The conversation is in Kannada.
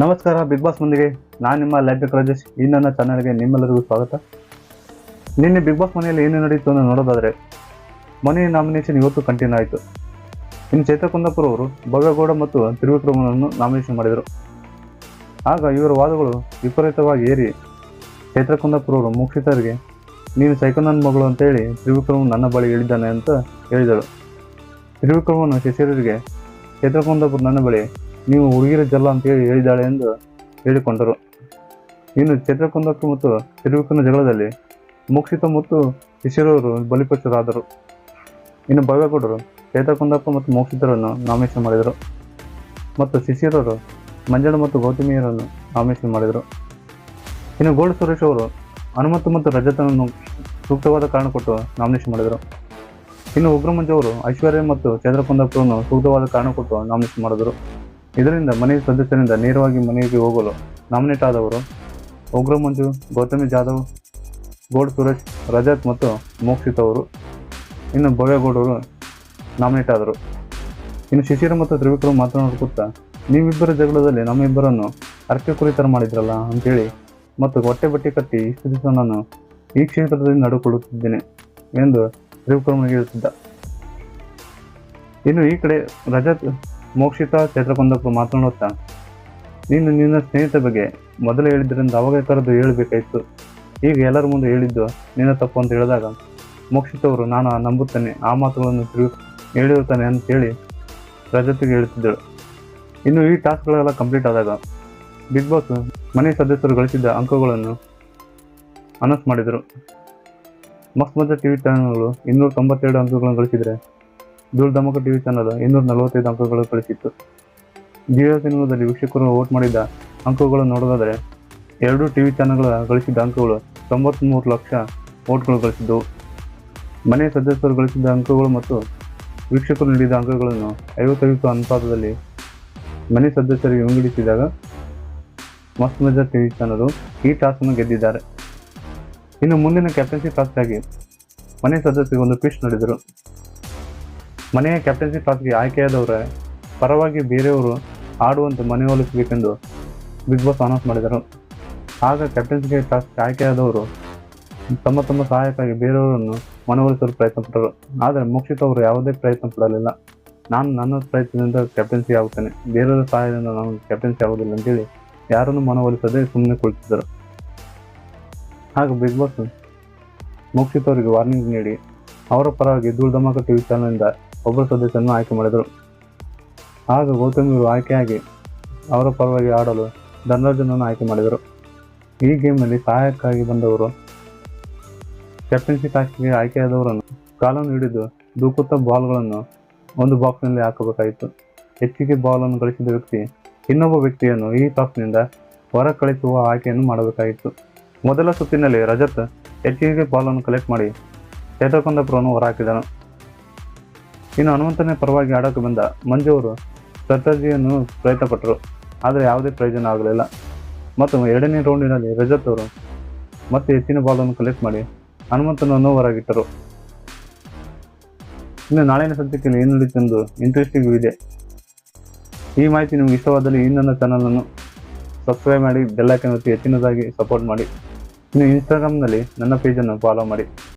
ನಮಸ್ಕಾರ ಬಿಗ್ ಬಾಸ್ ಮಂದಿಗೆ ನಾನು ನಿಮ್ಮ ಲೈಬ್ರರಿ ರಾಜೇಶ್ ಈ ನನ್ನ ಚಾನಲ್ಗೆ ನಿಮ್ಮೆಲ್ಲರಿಗೂ ಸ್ವಾಗತ. ನಿನ್ನೆ ಬಿಗ್ ಬಾಸ್ ಮನೆಯಲ್ಲಿ ಏನು ನಡೀತು ಅಂತ ನೋಡೋದಾದರೆ ಮನೆಯ ನಾಮಿನೇಷನ್ ಇವತ್ತು ಕಂಟಿನ್ಯೂ ಆಯಿತು. ಇನ್ನು ಚೈತ್ರ ಕುಂದಾಪುರ ಅವರು ಭವ್ಯಗೌಡ ಮತ್ತು ತ್ರಿವಿಕ್ರಮನನ್ನು ನಾಮಿನೇಷನ್ ಮಾಡಿದರು. ಆಗ ಇವರ ವಾದಗಳು ವಿಪರೀತವಾಗಿ ಏರಿ ಚೈತ್ರ ಕುಂದಾಪುರ ಅವರು ಮುಕ್ಷಿತರಿಗೆ ನೀನು ಸೈಕನನ್ ಮಗಳು ಅಂತೇಳಿ ತ್ರಿವಿಕ್ರಮನ್ ನನ್ನ ಬಳಿ ಹೇಳಿದ್ದಾನೆ ಅಂತ ಹೇಳಿದಳು. ತ್ರಿವಿಕ್ರಮನ ಶಿಷ್ಯರಿಗೆ ಚೈತ್ರ ಕುಂದಾಪುರ ನನ್ನ ಬಳಿ ನೀವು ಹುಡುಗಿರ ಜಲ್ಲ ಅಂತೇಳಿ ಹೇಳಿದ್ದಾಳೆ ಎಂದು ಹೇಳಿಕೊಂಡರು. ಇನ್ನು ಚಿತ್ರಕುಂದಕ್ಕೆ ಮತ್ತು ತಿರುವಿಕನ ಜಗಳದಲ್ಲಿ ಮೋಕ್ಷಿತ ಮತ್ತು ಶಿಶಿರವರು ಬಲಿಪಶರಾದರು. ಇನ್ನು ಭವ್ಯಗೌಡರು ಚೇತಕುಂದಪ್ಪ ಮತ್ತು ಮೋಕ್ಷಿತರನ್ನು ನಾಮಿನೇಷನ್ ಮಾಡಿದರು. ಮತ್ತು ಶಿಶಿರರು ಮಂಜಣ್ಣ ಮತ್ತು ಗೌತಮಿಯರನ್ನು ನಾಮಿನೇಷನ್ ಮಾಡಿದರು. ಇನ್ನು ಗೋಲ್ಡ್ ಸುರೇಶ್ ಅವರು ಹನುಮಂತು ಮತ್ತು ರಜತನನ್ನು ಸೂಕ್ತವಾದ ಕಾರಣ ಕೊಟ್ಟು ನಾಮಿನೇಷನ್ ಮಾಡಿದರು. ಇನ್ನು ಉಗ್ರಮಂಜ ಅವರು ಐಶ್ವರ್ಯ ಮತ್ತು ಚಂದ್ರಕುಂದಪ್ಪರನ್ನು ಸೂಕ್ತವಾದ ಕಾರಣ ಕೊಟ್ಟು ನಾಮಿನೇಷನ್ ಮಾಡಿದರು. ಇದರಿಂದ ಮನೆಯ ಸದಸ್ಯರಿಂದ ನೇರವಾಗಿ ಮನೆಗೆ ಹೋಗಲು ನಾಮಿನೇಟ್ ಆದವರು ಉಗ್ರ ಮಂಜು ಗೌತಮಿ ಜಾಧವ್, ಗೋಡ್ ಸುರೇಶ್, ರಜತ್ ಮತ್ತು ಮೋಕ್ಷಿತ್ ಅವರು. ಇನ್ನು ಭವ್ಯಗೌಡರು ನಾಮಿನೇಟ್ ಆದರು. ಇನ್ನು ಶಿಶಿರ ಮತ್ತು ತ್ರಿವಿಕ್ರಮ್ ಮಾತನಾಡುತ್ತಾ, ನೀವಿಬ್ಬರ ಜಗಳದಲ್ಲಿ ನಮ್ಮಿಬ್ಬರನ್ನು ಅರ್ಕೆ ಕುರಿತರ ಮಾಡಿದ್ರಲ್ಲ ಅಂತೇಳಿ ಮತ್ತು ಹೊಟ್ಟೆ ಬಟ್ಟೆ ಕಟ್ಟಿ ಇಷ್ಟು ದಿವಸ ನಾನು ಈ ಕ್ಷೇತ್ರದಲ್ಲಿ ನಡುಕೊಳ್ಳುತ್ತಿದ್ದೇನೆ ಎಂದು ತ್ರಿವಿಕ್ರಮನಿಗೆ ಹೇಳುತ್ತಿದ್ದ ಇನ್ನು ಈ ಕಡೆ ರಜತ್ ಮೋಕ್ಷಿತ ಚೇತ್ರಕುಂದಪ್ಪ ಮಾತನಾಡುತ್ತಾ ನೀನು ನಿನ್ನ ಸ್ನೇಹಿತ ಬಗ್ಗೆ ಮೊದಲು ಹೇಳಿದ್ರಿಂದ ಅವಾಗ ಕರೆದು ಹೇಳಬೇಕಾಯಿತು. ಈಗ ಎಲ್ಲರ ಮುಂದೆ ಹೇಳಿದ್ದು ನಿನ್ನ ತಪ್ಪು ಅಂತ ಹೇಳಿದಾಗ ಮೋಕ್ಷಿತವರು ನಾನು ನಂಬುತ್ತೇನೆ, ಆ ಮಾತುಗಳನ್ನು ತಿರುಗಿ ಹೇಳಿರುತ್ತಾನೆ ಅಂತ ಹೇಳಿ ರಜತಿಗೆ ಹೇಳುತ್ತಿದ್ದಳು. ಇನ್ನು ಈ ಟಾಸ್ಕ್ಗಳೆಲ್ಲ ಕಂಪ್ಲೀಟ್ ಆದಾಗ ಬಿಗ್ ಬಾಸ್ ಮನೆ ಸದಸ್ಯರು ಗಳಿಸಿದ್ದ ಅಂಕಗಳನ್ನು ಅನೌನ್ಸ್ ಮಾಡಿದರು. ಮಸ್ತ್ ಮಜಾ ಟಿವಿ ಚಾನಲ್ಗಳು ಇನ್ನೂರ ತೊಂಬತ್ತೆರಡು ಅಂಕಗಳನ್ನು ಗಳಿಸಿದರೆ ಧಮಕ ಟಿವಿ ಚಾನಲ್ ಇನ್ನೂರ ನಲವತ್ತೈದು ಅಂಕಗಳು ಗಳಿಸಿತ್ತು ಜಿಯೋ ಸಿನಿಮಾದಲ್ಲಿ ವೀಕ್ಷಕರು ವೋಟ್ ಮಾಡಿದ ಅಂಕಗಳು ನೋಡೋದಾದರೆ, ಎರಡು ಟಿವಿ ಚಾನಲ್ಗಳ ಗಳಿಸಿದ ಅಂಕಗಳು ತೊಂಬತ್ತ್ಮೂರು ಲಕ್ಷ ವೋಟ್ಗಳು ಗಳಿಸಿದ್ದವು ಮನೆ ಸದಸ್ಯರು ಗಳಿಸಿದ ಅಂಕಗಳು ಮತ್ತು ವೀಕ್ಷಕರು ನೀಡಿದ ಅಂಕಗಳನ್ನು ಐವತ್ತೈದು ಅನುಪಾತದಲ್ಲಿ ಮನೆ ಸದಸ್ಯರಿಗೆ ವಿಂಗಡಿಸಿದಾಗ ಮಸ್ತ್ ಮಜಾ ಟಿವಿ ಚಾನಲ್ ಈ ಟಾಸ್ಕನ್ನು ಗೆದ್ದಿದ್ದಾರೆ. ಇನ್ನು ಮುಂದಿನ ಕ್ಯಾಪ್ಟನ್ಸಿ ಟಾಸ್ಕ್ಗಾಗಿ ಮನೆ ಸದಸ್ಯರಿಗೆ ಒಂದು ಟ್ವಿಸ್ಟ್ ನಡೆದರು. ಮನೆಯ ಕ್ಯಾಪ್ಟನ್ಸಿ ಟಾಸ್ಗೆ ಆಯ್ಕೆಯಾದವರ, ಪರವಾಗಿ ಬೇರೆಯವರು ಆಡುವಂತೆ ಮನವೊಲಿಸಬೇಕೆಂದು ಬಿಗ್ ಬಾಸ್ ಅನೌನ್ಸ್ ಮಾಡಿದರು. ಆಗ ಕ್ಯಾಪ್ಟನ್ಸಿ ಕ್ಲಾಸ್ಗೆ ಆಯ್ಕೆಯಾದವರು ತಮ್ಮ ತಮ್ಮ ಸಹಾಯಕ್ಕಾಗಿ ಬೇರೆಯವರನ್ನು ಮನವೊಲಿಸಲು ಪ್ರಯತ್ನ ಪಟ್ಟರು. ಆದರೆ ಮೋಕ್ಷಿತ ಅವರು ಯಾವುದೇ ಪ್ರಯತ್ನ ಪಡಲಿಲ್ಲ. ನಾನು ನನ್ನ ಪ್ರಯತ್ನದಿಂದ ಕ್ಯಾಪ್ಟನ್ಸಿ ಆಗುತ್ತೇನೆ. ಬೇರೆಯವರ ಸಹಾಯದಿಂದ ನಾನು ಕ್ಯಾಪ್ಟನ್ಸಿ ಆಗುವುದಿಲ್ಲ ಅಂತೇಳಿ ಯಾರನ್ನು ಮನವೊಲಿಸದೆ ಸುಮ್ಮನೆ ಕುಳಿತಿದ್ದರು. ಹಾಗೆ ಬಿಗ್ ಬಾಸ್ ಮೋಕ್ಷಿತ್ ಅವರಿಗೆ ವಾರ್ನಿಂಗ್ ನೀಡಿ. ಅವರ ಪರವಾಗಿ ಧೂಳ್ ಟಿವಿ ಒಬ್ಬ ಸದಸ್ಯರನ್ನು ಆಯ್ಕೆ ಮಾಡಿದರು. ಆಗ ಗೌತಮಿಯವರು ಆಯ್ಕೆಯಾಗಿ ಅವರ ಪರವಾಗಿ ಆಡಲು ಧನರಾಜನನ್ನು ಆಯ್ಕೆ ಮಾಡಿದರು. ಈ ಗೇಮ್ನಲ್ಲಿ ಸಹಾಯಕ್ಕಾಗಿ ಬಂದವರು ಕ್ಯಾಪ್ಟನ್ಶಿಪ್ ಆಯ್ಕೆಗೆ ಆಯ್ಕೆಯಾದವರನ್ನು ಕಾಲನ್ನು ಹಿಡಿದು ದೂಕುತ್ತ ಬಾಲ್ಗಳನ್ನು ಒಂದು ಬಾಕ್ಸ್ನಲ್ಲಿ ಹಾಕಬೇಕಾಯಿತು. ಹೆಚ್ಚಿಗೆ ಬಾಲನ್ನು ಗಳಿಸಿದ ವ್ಯಕ್ತಿ ಇನ್ನೊಬ್ಬ ವ್ಯಕ್ತಿಯನ್ನು ಈ ಟಾಸ್ಕ್ನಿಂದ ಹೊರ ಕಳಿಸುವ ಆಯ್ಕೆಯನ್ನು ಮಾಡಬೇಕಾಗಿತ್ತು ಮೊದಲ ಸುತ್ತಿನಲ್ಲಿ ರಜತ್ ಹೆಚ್ಚಿಗೆ ಬಾಲನ್ನು ಕಲೆಕ್ಟ್ ಮಾಡಿ, ಚೇತಕೊಂದಪುರವನ್ನು ಹೊರಹಾಕಿದನು ಇನ್ನು ಹನುಮಂತನೇ ಪರವಾಗಿ ಆಡೋಕೆ ಬಂದ ಮಂಜು ಅವರು ಸ್ಟ್ರಾಟಜಿಯನ್ನು ಪ್ರಯತ್ನಪಟ್ಟರು. ಆದರೆ ಯಾವುದೇ ಪ್ರಯೋಜನ ಆಗಲಿಲ್ಲ. ಮತ್ತು ಎರಡನೇ ರೌಂಡಿನಲ್ಲಿ ರಜತ್ ಅವರು ಮತ್ತೆ ಹೆಚ್ಚಿನ ಬಾಲನ್ನು ಕಲೆಕ್ಟ್ ಮಾಡಿ ಹನುಮಂತನನ್ನು ಹೊರಗಿಟ್ಟರು ಇನ್ನು ನಾಳಿನ ಸದ್ಯಕ್ಕೆ ಏನು ನಡೀತೆಂದು ಇಂಟ್ರೆಸ್ಟಿಂಗ್ ಇದೆ. ಈ ಮಾಹಿತಿ ನಿಮಗೆ ಇಷ್ಟವಾದಲ್ಲಿ ಈ ನನ್ನ ಚಾನಲನ್ನು ಸಬ್ಸ್ಕ್ರೈಬ್ ಮಾಡಿ ಬೆಲ್ಲೈಕನ್ ಒತ್ತಿ ಹೆಚ್ಚಿನದಾಗಿ ಸಪೋರ್ಟ್ ಮಾಡಿ. ಇನ್ನು ಇನ್ಸ್ಟಾಗ್ರಾಮ್ನಲ್ಲಿ ನನ್ನ ಪೇಜನ್ನು ಫಾಲೋ ಮಾಡಿ.